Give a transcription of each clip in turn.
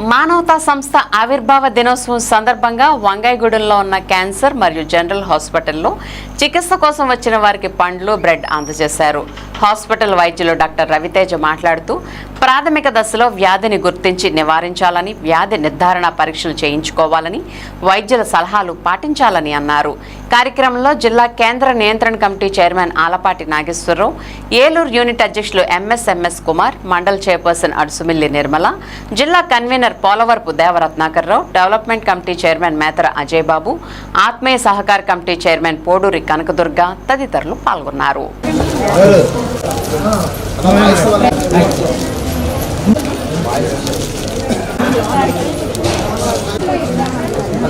మానవతా సంస్థ ఆవిర్భావ దినోత్సవం సందర్భంగా వంగాయగూడెంలో ఉన్న క్యాన్సర్ మరియు జనరల్ హాస్పిటల్లో చికిత్స కోసం వచ్చిన వారికి పండ్లు బ్రెడ్ అందజేశారు. హాస్పిటల్ వైద్యులు డాక్టర్ రవితేజ మాట్లాడుతూ ప్రాథమిక దశలో వ్యాధిని గుర్తించి నివారించాలని వ్యాధి నిర్ధారణ పరీక్షలు చేయించుకోవాలని వైద్యుల సలహాలు పాటించాలని అన్నారు. కార్యక్రమంలో జిల్లా కేంద్ర నియంత్రణ committee chairman Alapati Nageswararao Eluru unit అధ్యక్షులు ఎంఎస్ఎంఎస్ కుమార్ మండల్ చైర్పర్సన్ అడుసుమిల్లి నిర్మల జిల్లా convener Polavarapu Devaratnakarrao development committee chairman Methara Ajay Babu ఆత్మీయ సహకార కమిటీ చైర్మన్ పోడూరి కనకదుర్గ తదితరులు పాల్గొన్నారు.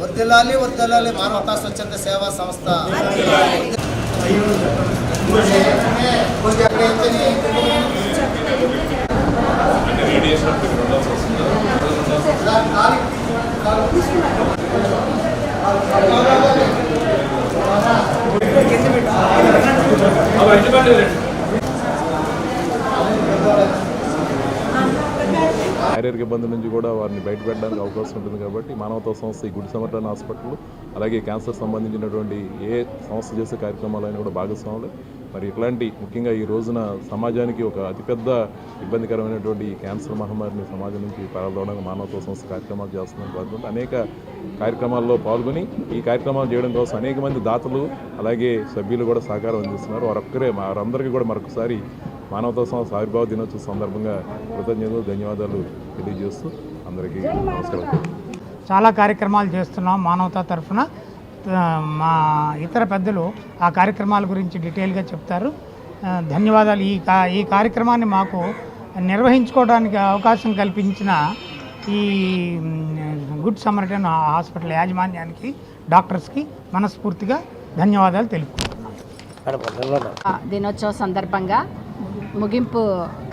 వర్దిల్లాలి వర్దిల్లాలి మానవతా స్వచ్ఛంద సేవా సంస్థ. శారీరక ఇబ్బంది నుంచి కూడా వారిని బయటపెట్టడానికి అవకాశం ఉంటుంది కాబట్టి మానవతా సంస్థ ఈ గుడి సమర్థన హాస్పిటల్ అలాగే క్యాన్సర్ సంబంధించినటువంటి ఏ సంస్థ చేసే కార్యక్రమాలైనా కూడా భాగస్వాములు. మరి ఇట్లాంటి ముఖ్యంగా ఈ రోజున సమాజానికి ఒక అతిపెద్ద ఇబ్బందికరమైనటువంటి క్యాన్సర్ మహమ్మారిని సమాజం నుంచి పాల్గొనడానికి మానవత్వ సంస్థ కార్యక్రమాలు చేస్తున్నాం పాల్గొంటూ అనేక కార్యక్రమాల్లో పాల్గొని ఈ కార్యక్రమాలు చేయడం కోసం అనేక మంది దాతలు అలాగే సభ్యులు కూడా సహకారం అందిస్తున్నారు. వారొక్కరే వారందరికీ కూడా మరొకసారి మానవతా సంస్థ ఆవిర్భావ దినోత్సవ సందర్భంగా కృతజ్ఞతలు ధన్యవాదాలు తెలియజేస్తూ అందరికీ నమస్కారం. చాలా కార్యక్రమాలు చేస్తున్నాం మానవతా తరఫున. మా ఇతర పెద్దలు ఆ కార్యక్రమాల గురించి డీటెయిల్గా చెప్తారు. ధన్యవాదాలు. ఈ కా ఈ కార్యక్రమాన్ని మాకు నిర్వహించుకోవడానికి అవకాశం కల్పించిన ఈ గుడ్ సమర్టన్ హాస్పిటల్ యాజమాన్యానికి డాక్టర్స్కి మనస్ఫూర్తిగా ధన్యవాదాలు తెలుపుకుంటున్నాం. ఆ దినోత్సవ సందర్భంగా ముగింపు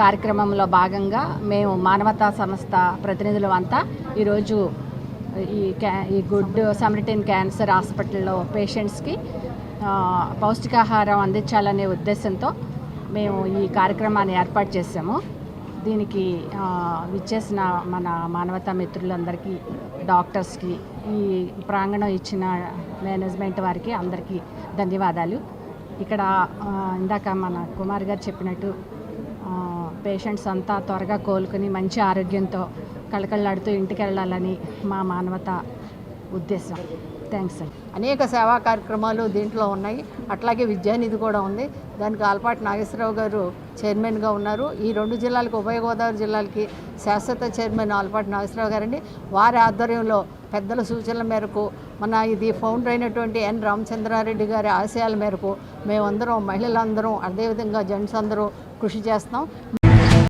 కార్యక్రమంలో భాగంగా మేము మానవతా సంస్థ ప్రతినిధులు అంతా ఈరోజు ఈ క్యా ఈ గుడ్ సమరిటన్ క్యాన్సర్ హాస్పిటల్లో పేషెంట్స్కి పౌష్టికాహారం అందించాలనే ఉద్దేశంతో మేము ఈ కార్యక్రమాన్ని ఏర్పాటు చేసాము దీనికి ఇచ్చేసిన విచ్చేసిన మన మానవతా మిత్రులందరికీ డాక్టర్స్కి ఈ ప్రాంగణం ఇచ్చిన మేనేజ్మెంట్ వారికి అందరికీ ధన్యవాదాలు. ఇక్కడ ఇందాక మన కుమార్ గారు చెప్పినట్టు పేషెంట్స్ అంతా త్వరగా కోలుకుని మంచి ఆరోగ్యంతో కళకళలాడుతూ ఇంటికి వెళ్ళాలని మా మానవత ఉద్దేశం. థ్యాంక్స్ అండి అనేక సేవా కార్యక్రమాలు దీంట్లో ఉన్నాయి. అట్లాగే విద్యానిధి కూడా ఉంది. దానికి ఆల్పాటి నాగేశ్వరరావు గారు చైర్మన్గా ఉన్నారు. ఈ రెండు జిల్లాలకు ఉభయ గోదావరి జిల్లాలకి శాశ్వత చైర్మన్ ఆల్పాటి నాగేశ్వరరావు గారండి. వారి ఆధ్వర్యంలో పెద్దల సూచనల మేరకు మన ఇది ఫౌండర్ అయినటువంటి ఎన్. రామచంద్రారెడ్డి గారి ఆశయాల మేరకు మేమందరం మహిళలందరం అదేవిధంగా జెంట్స్ అందరూ కృషి చేస్తాం.